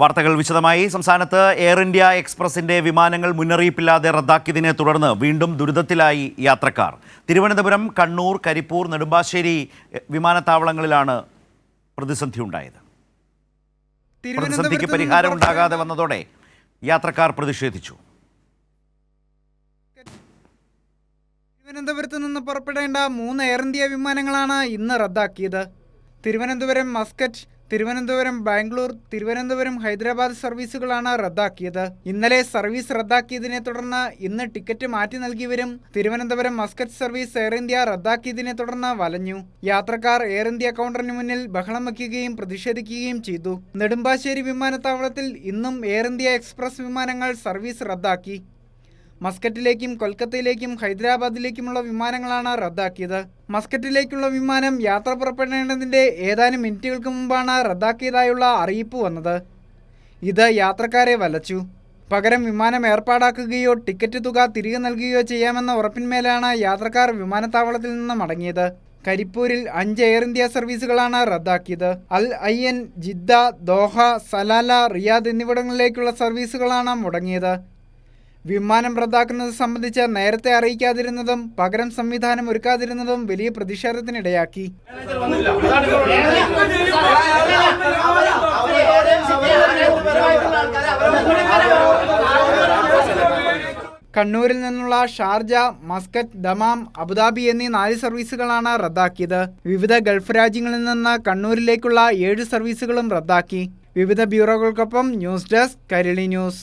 വാർത്തകൾ വിശദമായി. സംസ്ഥാനത്ത് എയർ ഇന്ത്യ എക്സ്പ്രസിന്റെ വിമാനങ്ങൾ മുന്നറിയിപ്പില്ലാതെ റദ്ദാക്കിയതിനെ തുടർന്ന് വീണ്ടും ദുരിതത്തിലായി യാത്രക്കാർ. തിരുവനന്തപുരം കണ്ണൂർ കരിപ്പൂർ നെടുമ്പാശ്ശേരി വിമാനത്താവളങ്ങളിലാണ് പ്രതിസന്ധി ഉണ്ടായത് പ്രതിസന്ധിക്ക് പരിഹാരം ഉണ്ടാകാതെ വന്നതോടെ യാത്രക്കാർ പ്രതിഷേധിച്ചു. തിരുവനന്തപുരത്ത് നിന്ന് പുറപ്പെടേണ്ട മൂന്ന് എയർ ഇന്ത്യ വിമാനങ്ങളാണ് ഇന്ന് റദ്ദാക്കിയത്. തിരുവനന്തപുരം മസ്കറ്റ് തിരുവനന്തപുരം ബാംഗ്ലൂർ തിരുവനന്തപുരം ഹൈദരാബാദ് സർവീസുകളാണ് റദ്ദാക്കിയത്. ഇന്നലെ സർവീസ് റദ്ദാക്കിയതിനെ തുടർന്ന് ഇന്ന് ടിക്കറ്റ് മാറ്റി നൽകിയവരും Thiruvananthapuram Muscat service air India റദ്ദാക്കിയതിനെ തുടർന്ന് വലഞ്ഞു. യാത്രക്കാർ എയർ ഇന്ത്യ കൗണ്ടറിന് മുന്നിൽ ബഹളം വയ്ക്കുകയും പ്രതിഷേധിക്കുകയും ചെയ്തു. നെടുമ്പാശ്ശേരി വിമാനത്താവളത്തിൽ ഇന്നും എയർ ഇന്ത്യ എക്സ്പ്രസ് വിമാനങ്ങൾ സർവീസ് റദ്ദാക്കി. മസ്കറ്റിലേക്കും കൊൽക്കത്തയിലേക്കും ഹൈദരാബാദിലേക്കുമുള്ള വിമാനങ്ങളാണ് റദ്ദാക്കിയത്. മസ്കറ്റിലേക്കുള്ള വിമാനം യാത്ര പുറപ്പെടേണ്ടതിന്റെ ഏതാനും മിനിറ്റുകൾക്ക് മുമ്പാണ് റദ്ദാക്കിയതായുള്ള അറിയിപ്പ് വന്നത്. ഇത് യാത്രക്കാരെ വലച്ചു. പകരം വിമാനം ഏർപ്പാടാക്കുകയോ ടിക്കറ്റ് തുക തിരികെ നൽകുകയോ ചെയ്യാമെന്ന ഉറപ്പിന്മേലാണ് യാത്രക്കാർ വിമാനത്താവളത്തിൽ നിന്ന് മടങ്ങിയത്. കരിപ്പൂരിൽ അഞ്ച് എയർ ഇന്ത്യ സർവീസുകളാണ് റദ്ദാക്കിയത്. Al Ain Jeddah Doha Salalah Riyadh എന്നിവിടങ്ങളിലേക്കുള്ള സർവീസുകളാണ് മുടങ്ങിയത്. വിമാനം റദ്ദാക്കുന്നത് സംബന്ധിച്ച് നേരത്തെ അറിയിക്കാതിരുന്നതും പകരം സംവിധാനം ഒരുക്കാതിരുന്നതും വലിയ പ്രതിഷേധത്തിനിടയാക്കി. കണ്ണൂരിൽ നിന്നുള്ള ഷാർജ മസ്കറ്റ് ദമാം അബുദാബി എന്നീ നാല് സർവീസുകളാണ് റദ്ദാക്കിയത്. വിവിധ ഗൾഫ് രാജ്യങ്ങളിൽ നിന്ന് കണ്ണൂരിലേക്കുള്ള ഏഴ് സർവീസുകളും റദ്ദാക്കി. വിവിധ ബ്യൂറോകൾക്കൊപ്പം ന്യൂസ് ഡെസ്ക് കരളി ന്യൂസ്.